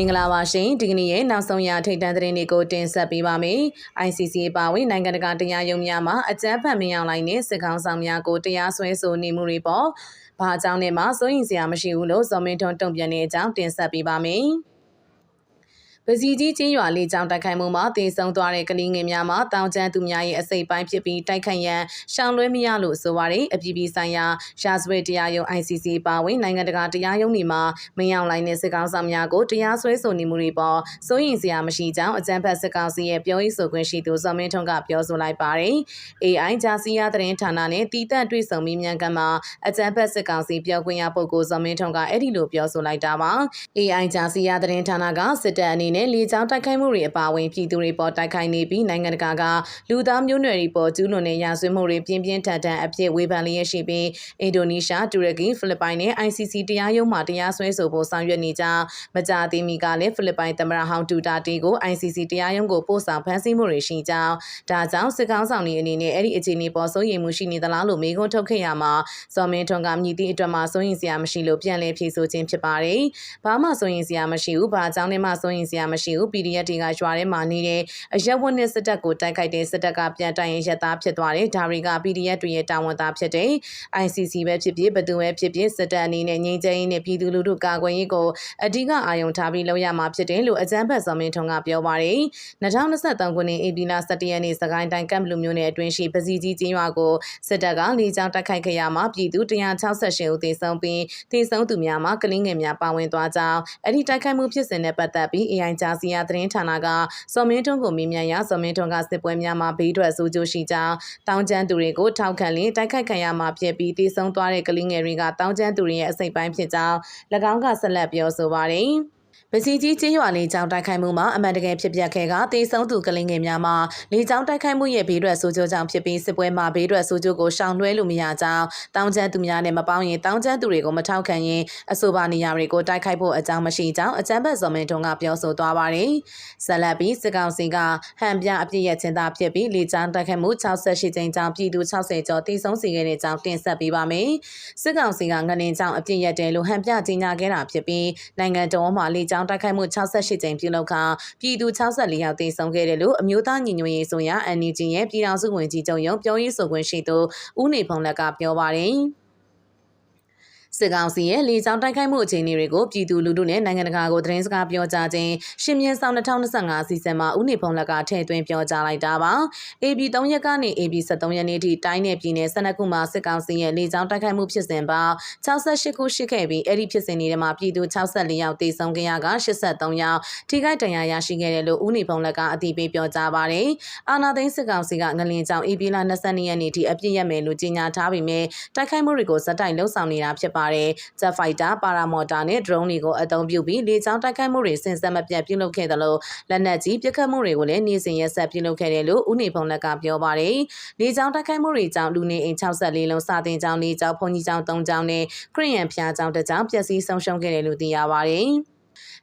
င်္ဂလာပါရှင်ဒီကနေ့ရဲ့နောက်ဆုံးရထိတ်တန့်သတင်းတွေကိုတင်ဆက်ပေးပါမယ် ICC ပါဝင်နိုင်ငံတကာတရားရုံးများမှာအကြမ်းဖက်မင်းအောင်လိုင်းနဲ့စစ်ကောင်ဆောင်များကိုတရားစွဲဆိုနေမှုတွေပေါ်ဘာအကြောင်းနဲ့မှစိုးရင်စရာမရှိဘူးလို့ဇော်မင်းထွန်းတုံ့ပြန်တဲ့အကြောင်းတင်ဆက်ပေးပါမယ် ပစီကြီးချင်းရွာလေးကြောင့်တိုက်ခိုက်မှုမှာတေဆုံးသွားတဲ့ကလေးငယ်များမှာတောင်ကျန်းသူများရဲ့အစိပ်ပိုင်းဖြစ်ပြီးတိုက်ခိုက်ရန်ရှောင်လွှဲမရလို့ဆိုပါရယ်အပြည်ပြည်ဆိုင်ရာရာဇဝတ်တရားရုံး ICC ပါဝင်နိုင်ငံတကာတရားရုံးတွေမှာမင်းအောင်လိုင်းနဲ့စစ်ကောင်ဆောင်များကိုတရားစွဲဆိုနေမှုတွေပေါ်စိုးရင်စရာမရှိကြောင်းအကြံဖတ်စစ်ကောင်စီရဲ့ပြောရေးဆိုခွင့်ရှိသူဇော်မင်းထွန်းကပြောဆိုလိုက်ပါတယ်။ AI ဂျာစီယာသတင်းဌာနနဲ့တီးတက်တွေ့ဆုံမိမြန်ကမှာအကြံဖတ်စစ်ကောင်စီပြောခွင့်ရပုဂ္ဂိုလ်ဇော်မင်းထွန်းကအဲ့ဒီလိုပြောဆိုလိုက်တာပါ။ AI ဂျာစီယာသတင်းဌာနကစစ်တပ်အနေနဲ့လေကြောင်းတိုက်ခိုက်မှုတွေအပါအဝင်ပြည်သူတွေပေါ်တိုက်ခိုက်နေပြီးနိုင်ငံတကာကလူသားမျိုးနွယ်တွေပေါ်ကျူးလွန်တဲ့ရာဇဝတ်မှုတွေပြင်းပြင်းထန်ထန်အဖြစ်ဝေဖန်လျက်ရှိပြီးအင်ဒိုနီးရှားတူရကီဖိလစ်ပိုင်နဲ့ ICC တရားရုံးမှတရားစွဲဆိုဖို့ဆောင်ရွက်နေကြောင်းမကြာသေးမီကလည်းဖိလစ်ပိုင်သမ္မတဟောင်းဒူတာတီကို ICC တရားရုံးကိုပို့ဆောင်ဖမ်းဆီးမှုတွေရှိကြောင်းဒါကြောင့်စစ်ကောင်ဆောင်တွေအနေနဲ့အဲ့ဒီအခြေအနေပေါ်စိုးရိမ်မှုရှိနေသလားလို့မေးခွန်းထုတ်ခဲ့ရမှာဇော်မင်းထွန်းကမြည်သည့်အတွက်မှစိုးရိမ်စရာမရှိလို့ပြန်လည်ဖြေဆိုခြင်းဖြစ်ပါတယ်။ဘာမှစိုးရိမ်စရာမရှိဘူး။ဘာကြောင့်နဲ့မှစိုးရိမ်စရာမရှိဘူး။ PDF တွေကရွာထဲမှာနေတဲ့အရက်ဝတ်နဲ့စစ်တပ်ကိုတိုက်ခိုက်တဲ့စစ်တပ်ကပြန်တိုင်ရင်ရက်သားဖြစ်သွားတယ်ဒါတွေက PDF တွေရဲ့တာဝန်သားဖြစ်တယ် ICC ပဲဖြစ်ဖြစ်ဘယ်သူပဲဖြစ်ဖြစ်စစ်တပ်အနေနဲ့ငြိမ်းချမ်းရေးနဲ့ပြည်သူလူထုကာကွယ်ရေးကိုအဓိကအာရုံထားပြီးလုပ်ရမှာဖြစ်တယ်လို့အကြံဖတ်စော်မင်းထွန်းကပြောပါတယ်2023ခုနှစ်ဧပြီလ17ရက်နေ့စကိုင်းတိုင်းကမ်ဘလူမျိုးနယ်အတွင်းရှိပစီကြီးကျင်းရွာကိုစစ်တပ်ကလေကြောင်းတိုက်ခိုက်ခဲ့ရမှာပြည်သူ168ဦးသေဆုံးပြီးသေဆုံးသူများမှာကလင်းငယ်များပါဝင်သွားကြောင်းအဲ့ဒီတိုက်ခိုက်မှုဖြစ်စဉ်နဲ့ပတ်သက်ပြီး AI ဂျာစီယာသတင်းဌာနကစော်မင်းထွန်းကိုမေးမြန်းရာစော်မင်းထွန်းကစစ်ပွဲများမှာဘေးထွက်ဆိုးကျိုးရှိကြောင်းတောင်းကျမ်းသူတွေကိုထောက်ခံလင်းတိုက်ခိုက်ခံရမှာဖြစ်ပြီးတည်ဆုံသွားတဲ့ကလေးငယ်တွေကတောင်းကျမ်းသူတွေရဲ့အစိတ်ပိုင်းဖြစ်ကြောင်း၎င်းကဆက်လက်ပြောဆိုပါတယ်။ ပစီကြီးချင်းရွာလေးကြောင်းတိုက်ခိုက်မှုမှာအမှန်တကယ်ဖြစ်ပျက်ခဲ့ကတေဆုံးသူကလေးငယ်များမှာလေကြောင်းတိုက်ခိုက်မှုရဲ့ဘေးထွက်ဆိုးကျိုးကြောင့်ဖြစ်ပြီးစစ်ပွဲမှာဘေးထွက်ဆိုးကျိုးကိုရှောင်လွှဲလို့မရကြောင်းတောင်းကျမ်းသူများနဲ့မပေါင်းရင်တောင်းကျမ်းသူတွေကိုမထောက်ခံရင်အဆိုပါနေရာတွေကိုတိုက်ခိုက်ဖို့အကြောင်းမရှိကြောင်းအကြမ်းဖက်စော်မင်းထွန်းကပြောဆိုသွားပါတယ်။ဆက်လက်ပြီးစစ်ကောင်စီကဟန်ပြအပြစ်ရဲ့ချင်းသားဖြစ်ပြီးလေကြောင်းတိုက်ခိုက်မှု68ကြိမ်ကြောင့်ပြည်သူ60ကျော်တေဆုံးစေခဲ့တဲ့ကြောင်းတင်ဆက်ပေးပါမယ်။စစ်ကောင်စီကငလင်ကြောင့်အပြစ်ရက်တယ်လို့ဟန်ပြကြေညာခဲ့တာဖြစ်ပြီးနိုင်ငံတော်မှာလေကြောင်းတိုက်ခိုက်မှု68ကြိမ်ပြုလုပ်ခါပြည်သူ64ယောက်သေဆုံးခဲ့တယ်လို့အမျိုးသားညီညွတ်ရေးဆိုရာ NUG ရဲ့ပြည်ထောင်စုဝန်ကြီးချုပ်ရုံးပြောရေးဆိုခွင့်ရှိသူဦးနေဖုံးလက်ကပြောပါတယ်။ စစ်ကောင်စီရဲ့လေကြောင်းတိုက်ခိုက်မှုအခြေအနေတွေကိုပြည်သူလူထုနဲ့နိုင်ငံတကာကိုသတင်းစကားပြောကြားခြင်းရှင်မြန်ဆောင်2025စီစဉ်မှာဦးနေဖုံးလက်ကထည့်သွင်းပြောကြားလိုက်တာပါ။ AB 3ရက်ကနေ AB 73ရက်နေ့ထိတိုင်းနယ်ပြည်နယ်12ခုမှာစစ်ကောင်စီရဲ့လေကြောင်းတိုက်ခိုက်မှုဖြစ်စဉ်ပေါင်း68ခုရှိခဲ့ပြီးအဲ့ဒီဖြစ်စဉ်တွေမှာပြည်သူ64ယောက်သေဆုံးခဲ့ရက83ယောက်ထိခိုက်ဒဏ်ရာရရှိခဲ့တယ်လို့ဦးနေဖုံးလက်ကအတည်ပြုပြောကြားပါတယ်။အာနာသိန်းစစ်ကောင်စီကငလင်ကြောင် AB လ22ရက်နေ့ထိအပြစ်ရမယ်လို့ကြေညာထားပြီးမြဲတိုက်ခိုက်မှုတွေကိုစက်တိုက်လှုပ်ဆောင်နေတာဖြစ်ပါတယ်။ Jet Fighter, Paramotor နဲ့ drone တွေကိုအသုံးပြုပြီးလေကြောင်းတိုက်ခိုက်မှုတွေစင်စက်မပြတ်ပြုလုပ်ခဲ့တယ်လို့လက်နက်ကြီးပစ်ခတ်မှုတွေကိုလည်းနေ့စဉ်ရက်ဆက်ပြုလုပ်ခဲ့တယ်လို့ဦးနေဖုံလက်ကပြောပါတယ်။လေကြောင်းတိုက်ခိုက်မှုတွေကြောင့်လူနေအိမ်64လုံးစာတင်ကျောင်း၄ကျောင်းဘုံကြီးကျောင်း၃ကျောင်းနဲ့ခရီးရန်ဖျားကျောင်းတစ်ကျောင်းပျက်စီးဆုံးရှုံးခဲ့တယ်လို့သိရပါတယ်။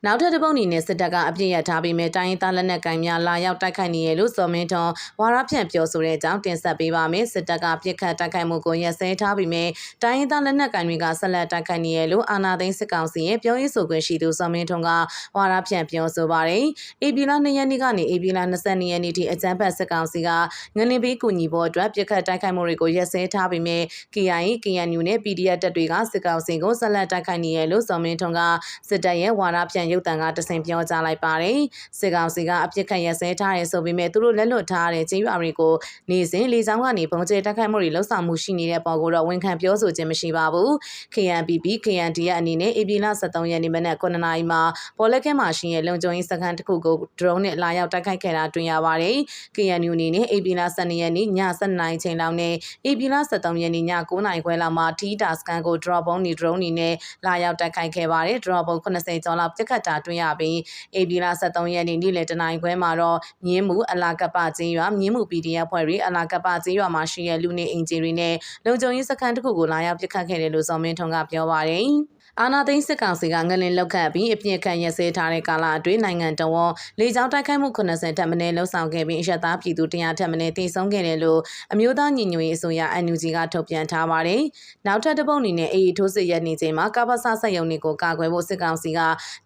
နောက်ထပ်တစ်ပုတ်အနေနဲ့စစ်တပ်ကအပြစ်ရထားပြီးမဲ့တိုင်းရင်းသားလက်နက်ကိုင်များလာရောက်တိုက်ခိုက်နေရလို့စော်မင်းထွန်းဝါရဖြန့်ပြောဆိုတဲ့အကြောင်းတင်ဆက်ပေးပါမယ်စစ်တပ်ကပြစ်ခတ်တိုက်ခိုက်မှုကိုရက်စဲထားပြီးမဲ့တိုင်းရင်းသားလက်နက်ကိုင်တွေကဆက်လက်တိုက်ခိုက်နေရလို့အာဏာသိမ်းစစ်ကောင်စီရဲ့ပြောရေးဆိုခွင့်ရှိသူစော်မင်းထွန်းကဝါရဖြန့်ပြောဆိုပါတယ်အေပီလာ2ရက်နေ့ကနေအေပီလာ22ရက်နေ့ထိအကြမ်းဖက်စစ်ကောင်စီကငနေပေးကူညီဖို့အတွက်ပြစ်ခတ်တိုက်ခိုက်မှုတွေကိုရက်စဲထားပြီးမဲ့ KIA KNU နဲ့ PDF တပ်တွေကစစ်ကောင်စီကိုဆက်လက်တိုက်ခိုက်နေရလို့စော်မင်းထွန်းကစစ်တပ်ရဲ့ဝါရဖြန့်ရုပ်တံကတဆင်ပြောကြားလိုက်ပါတယ်။စစ်ကောင်စီကအပြစ်ခတ်ရစဲထားရဲဆိုပေမဲ့သူတို့လက်လွတ်ထားတဲ့ချင်းရွာတွေကိုနေစဉ်လေဆောင်ကနေပုံကျဲတက်ခိုက်မှုတွေလှုပ်ဆောင်မှုရှိနေတဲ့ပေါ်ကိုတော့ဝန်ခံပြောဆိုခြင်းမရှိပါဘူး။ KNPP KND ရဲ့အနေနဲ့ AP လ23ရက်နေ့မနက်9နာရီမှာပေါ်လက်ကဲမှာရှိတဲ့လုံခြုံရေးစခန်းတစ်ခုကို drone နဲ့လာရောက်တိုက်ခိုက်ခဲ့တာတွေ့ရပါတယ်။ KNU အနေနဲ့ AP လ12ရက်နေ့ည7နာရီချိန်လောက်နဲ့ AP လ23ရက်နေ့ည9နာရီခွဲလောက်မှာ T-Dar scan ကို drop bomb နဲ့ drone တွေနဲ့လာရောက်တိုက်ခိုက်ခဲ့ပါတယ်။ drop bomb 80ကျော်လောက်ပြစ်ခတ်တာတွေ့ရပြီးဧပြီလ23ရက်နေ့နေ့လယ်တနာရီခွဲမှာတော့မြင်းမှုအလာကပ္ပကျေးရွာမြင်းမှု PDF ဖွဲ့တွေအလာကပ္ပကျေးရွာမှာရှိတဲ့လူနေအိမ်ကြီးတွေနဲ့လုံခြုံရေးစခန်းတစ်ခုကိုလာရောက်ပစ်ခတ်ခဲ့တယ်လို့ဇော်မင်းထွန်းကပြောပါတယ်။ အာနာသိန်းစစ်ကောင်စီကငလင်လောက်ခတ်ပြီးအပြစ်ခံရစဲထားတဲ့ကာလအတွင်းနိုင်ငံတော်လေကြောင်းတိုက်ခိုက်မှု80ထက်မနည်းလှုံ့ဆော်ခဲ့ပြီးအရက်သားပြည်သူ100ထက်မနည်းတည်ဆုံးခဲ့တယ်လို့အမျိုးသားညီညွတ်ရေးအစိုးရ NUG ကထုတ်ပြန်ထားပါတယ်။နောက်ထပ်တစ်ပုတ်အနေနဲ့အေအေထိုးစစ်ရနေချိန်မှာကပ္ပစဆက်ယုံတွေကိုကာကွယ်ဖို့စစ်ကောင်စီက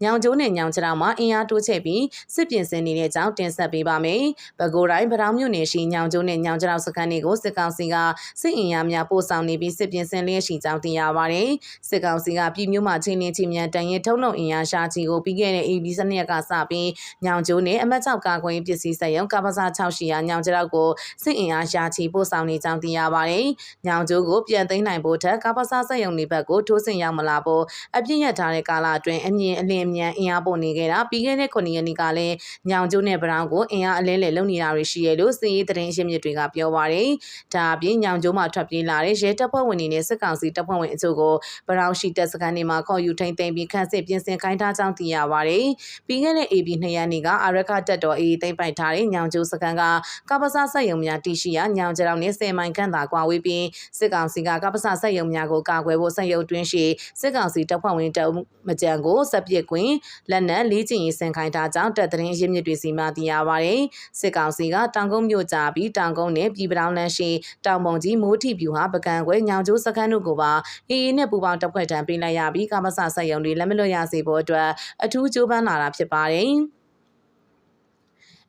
ညောင်ကျိုးနဲ့ညောင်ကျတောင်မှာအင်အားတိုးချဲ့ပြီးစစ်ပြင်ဆင်နေတဲ့အကြောင်းတင်ဆက်ပေးပါမယ်။ပဲခူးတိုင်းဗတောင်မြို့နယ်ရှိညောင်ကျိုးနဲ့ညောင်ကျတောင်စခန်းတွေကိုစစ်ကောင်စီကစစ်အင်အားများပို့ဆောင်နေပြီးစစ်ပြင်ဆင်လျက်ရှိကြောင်းသိရပါတယ်။စစ်ကောင်စီကပြည်မျိုးမှချင်းချင်းချင်းမြန်တန်ရင်ထုံးလုံးအင်အားရှာချီကိုပြီးခဲ့တဲ့ AB စနစ်ကစပြီးညောင်ကျိုးနဲ့အမတ်6ကာကွယ်ပစ္စည်းစက်ရုံကပ္ပစာ6ရှိရာညောင်ကျတောက်ကိုစစ်အင်အားရှာချီပို့ဆောင်နေကြောင်းသိရပါတယ်။ညောင်ကျိုးကိုပြန်သိမ်းနိုင်ဖို့ထက်ကပ္ပစာစက်ရုံတွေဘက်ကိုထိုးဆင်ရောက်မလာဖို့အပြည့်ရထားတဲ့ကာလအတွင်းအမြင်အလင်းအမြန်အင်အားပို့နေခဲ့တာပြီးခဲ့တဲ့9ရက်နေ့ကလည်းညောင်ကျိုးနဲ့ဗရောင်းကိုအင်အားအလဲလဲလုပ်နေတာတွေရှိရလို့စစ်ရေးသတင်းရှင်းမြစ်တွေကပြောပါတယ်။ဒါအပြင်ညောင်ကျိုးမှာထွက်ပြေးလာတဲ့ရဲတပ်ဖွဲ့ဝင်တွေနဲ့စစ်ကောင်စီတပ်ဖွဲ့ဝင်အချို့ကိုဗရောင်းရှိတပ်စခန်းတွေမှာခေါ်ယူထိန်းသိမ်းပြီးခန့်စစ်ပြင်ဆင်ခိုင်းထားကြောင်းသိရပါတယ်။ပြီးခဲ့တဲ့ AB 2ရက်နေ့ကအာရခတက်တော်အေးသိမ်းပိုက်ထားတဲ့ညောင်ကျိုးစခန်းကကပ္ပစဆက်ယုံများတီရှိရာညောင်ကျတောင်နဲ့10မိုင်ခန့်သာကွာဝေးပြီးစစ်ကောင်စီကကပ္ပစဆက်ယုံများကိုကာကွယ်ဖို့ဆက်ယုံတွင်းရှိစစ်ကောင်စီတပ်ဖွဲ့ဝင်တအုပ်မကြံကိုစက်ပစ်ကွင်းလက်နက်လေးကျင်ရေးစင်ခိုင်းထားကြောင်းတပ်သတင်းရင်းမြစ်တွေစီမှသိရပါတယ်။စစ်ကောင်စီကတောင်ကုန်းမြို့ကြပြီးတောင်ကုန်းနဲ့ပြည်ပတောင်လန်းရှိတောင်ပုံကြီးမိုးထီပြူဟာပကံခွဲညောင်ကျိုးစခန်းတို့ကိုပါအေအေနဲ့ပူပေါင်းတပ်ဖွဲ့ထံပေးလိုက်ရပြီးကမ္ဘာစဆက်ယုံတွေလက်မလွတ်ရစေဖို့အတွက်အထူးကြိုးပမ်းလာတာဖြစ်ပါတယ်။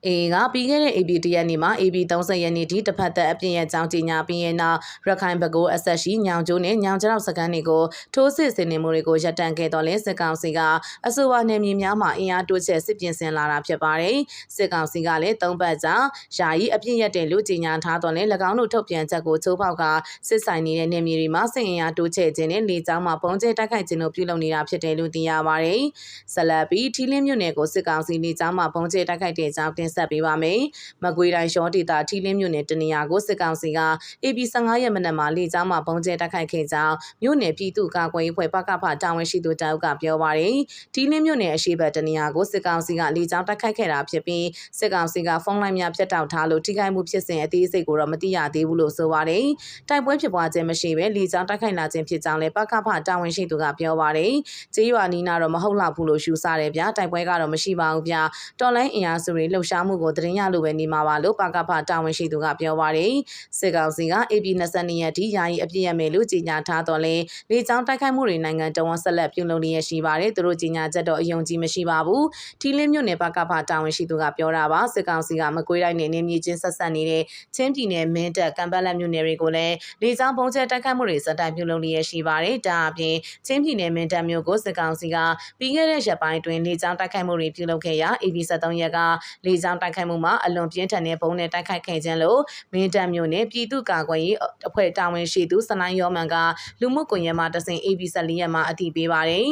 AA ကပြီးခဲ့တဲ့ AB တရက်နေ့မှာ AB 30ရက်နေ့ထိတစ်ဖက်သက်အပြည့်ရဲ့ကြောင်းကြီးညာပြီးရင်နောက်ရခိုင်ဘကိုအဆက်ရှိညောင်ကျိုးနဲ့ညောင်ကျောက်စကန်တွေကိုထိုးစစ်ဆင်နေမှုတွေကိုရပ်တန့်ခဲ့တော့လဲစစ်ကောင်စီကအဆိုပါနယ်မြေများမှာအင်အားတိုးချဲ့စစ်ပြင်ဆင်လာတာဖြစ်ပါတယ်။စစ်ကောင်စီကလည်းသုံးပတ်ကြာယာယီအပြည့်ရက်တဲ့လူကြီးညာထားတော့လဲ၎င်းတို့ထုတ်ပြန်ချက်ကိုချိုးဖောက်ကစစ်ဆိုင်နေတဲ့နယ်မြေတွေမှာစစ်အင်အားတိုးချဲ့ခြင်းနဲ့လေကြောင်းမှာပုံကျဲတိုက်ခိုက်ခြင်းတို့ပြုလုပ်နေတာဖြစ်တယ်လို့သိရပါတယ်။ဆက်လက်ပြီးထီလင်းမြို့နယ်ကိုစစ်ကောင်စီလေကြောင်းမှာပုံကျဲတိုက်ခိုက်တဲ့ကြောင်းတင်ဆက်ပေးပါမယ်။မကွေးတိုင်းရှောဒေတာထီလင်းမြို့နယ်တနေရာကိုစစ်ကောင်စီက AB 15ရက်မနက်မှာလေကြောင်းမှာပုံကျဲတိုက်ခိုက်ခဲ့ကြောင်းမြို့နယ်ပြည်သူ့ကာကွယ်ရေးဖွဲ့ပကဖတာဝန်ရှိသူတအုပ်ကပြောပါရယ်။ထီလင်းမြို့နယ်အရှိဘက်တနေရာကိုစစ်ကောင်စီကလေကြောင်းတိုက်ခိုက်ခဲ့တာဖြစ်ပြီးစစ်ကောင်စီကဖုန်းလိုင်းများဖြတ်တောက်ထားလို့ထိခိုက်မှုဖြစ်စဉ်အသေးစိတ်ကိုတော့မသိရသေးဘူးလို့ဆိုပါရယ်။တိုက်ပွဲဖြစ်ပွားခြင်းမရှိဘဲလေကြောင်းတိုက်ခိုက်လာခြင်းဖြစ်ကြောင်းလည်းပကဖတာဝန်ရှိသူကပြောပါရယ်။ကျေးရွာနီးနာတော့မဟုတ်လောက်ဘူးလို့ရှုစားတယ်ဗျာတိုက်ပွဲကတော့မရှိပါဘူးဗျာ။တော်လိုင်းအင်အားစုတွေလှုပ်ရှားမှုကိုသတင်းရလို့ပဲနေမှာပါလို့ပကဖတာဝန်ရှိသူကပြောပါရယ်စစ်ကောင်စီက AP 22ရက်ထိယာယီအပြည့်ရမယ်လို့ကြေညာထားတော့လဲလေကြောင်းတိုက်ခိုက်မှုတွေနိုင်ငံတော်ဝန်ဆက်လက်ပြုလုပ်နေရရှိပါတယ်သူတို့ကြေညာချက်တော့အယုံကြည်မရှိပါဘူးထီလင်းမြို့နယ်ပကဖတာဝန်ရှိသူကပြောတာပါစစ်ကောင်စီကမကွေးတိုင်းနယ်နေမြေချင်းဆက်ဆက်နေတဲ့ချင်းပြည်နယ်မင်းတပ်ကံပတ်လက်မြို့နယ်တွေကိုလည်းလေကြောင်းပုံကျဲတိုက်ခိုက်မှုတွေစက်တိုင်ပြုလုပ်နေရရှိပါတယ်ဒါအပြင်ချင်းပြည်နယ်မင်းတပ်မြို့ကိုစစ်ကောင်စီကပြီးခဲ့တဲ့ရက်ပိုင်းတွင်လေကြောင်းတိုက်ခိုက်မှုတွေပြုလုပ်ခဲ့ရာ AB 73ရက်ကလေကြောင်းတိုက်ခိုက်မှုမှာအလွန်ပြင်းထန်တဲ့ဘုံနဲ့တိုက်ခိုက်ခဲ့ခြင်းလို့မင်းတပ်မြို့နယ်ပြည်သူ့ကာကွယ်ရေးအဖွဲ့တာဝန်ရှိသူစနိုင်းရောမန်ကလူမှုကွန်ရက်မှာတဆင် AB 14ရက်မှာအတည်ပြုပါတယ်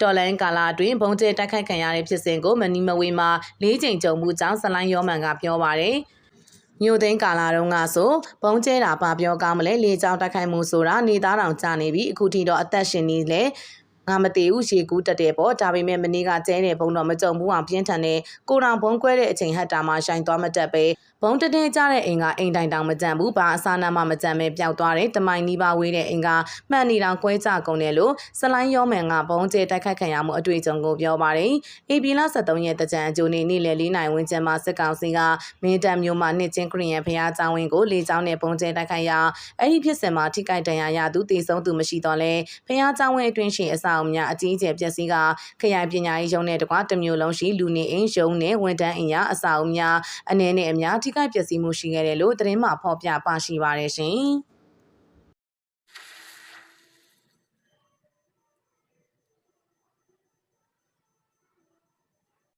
တော်လိုင်းကာလာအတွင်းဘုံကျဲတိုက်ခိုက်ခံရတဲ့ဖြစ်စဉ်ကိုမနီမဝေးမှာ၄ချိန်ကြုံမှုကြောင့်ဇလိုင်းရောမန်ကပြောပါတယ်မြို့သိန်းကာလာတုန်းကဆိုဘုံကျဲတာပါပြောကောင်းမလဲလေကြောင်းတိုက်ခိုက်မှုဆိုတာနေသားတောင်ကြာနေပြီအခုထိတော့အသက်ရှင်နေလေ ငါမတည်ဘူးရေကူးတက်တယ်ပေါ့ဒါပေမဲ့မနေ့ကကျဲတဲ့ဘုံတော့မကြုံဘူးအောင်ပြင်းထန်တဲ့ကိုတောင်ဘုံကွဲတဲ့အချိန်ဟတ်တာမှရှိုင်သွားမတက်ပဲ ဘုံတတဲ့ကြတဲ့အိမ်ကအိမ်တိုင်တောင်မကြံဘူးဘာအစားနာမှမကြံပဲပျောက်သွားတယ်တမိုင်နီးပါးဝေးတဲ့အိမ်ကမှန်နေတောင်ကွဲကြကုန်တယ်လို့စလိုင်းရောမန်ကဘုံကျဲတိုက်ခတ်ခံရမှုအတွေ့အကြုံကိုပြောပါတယ်အေပီလာ73ရက်တကြံအကျိုးနေ့နေ့လယ်၄နိုင်ဝန်းကျင်မှာစစ်ကောင်စီကမင်းတပ်မျိုးမှာနှစ်ချင်းခရီးရန်ဖျားကျောင်းဝင်းကိုလေကြောင်းနဲ့ဘုံကျဲတိုက်ခတ်ရာအဲ့ဒီဖြစ်စဉ်မှာထိခိုက်ဒဏ်ရာရသူတေဆုံးသူမရှိတော့လဲဖျားကျောင်းဝင်းအတွင်းရှိအဆောက်အဦများအကြီးအကျယ်ပျက်စီးကခရိုင်ပညာရေးရုံးနဲ့တကွာတမျိုးလုံးရှိလူနေအိမ်ရုံးနဲ့ဝန်တန်းအိမ်ရအဆောက်အဦများအနေနဲ့အများထိခိုက်ပျက်စီးမှုရှိခဲ့တယ်လို့သတင်းမှဖော်ပြပါရှိပါတယ်ရှင်။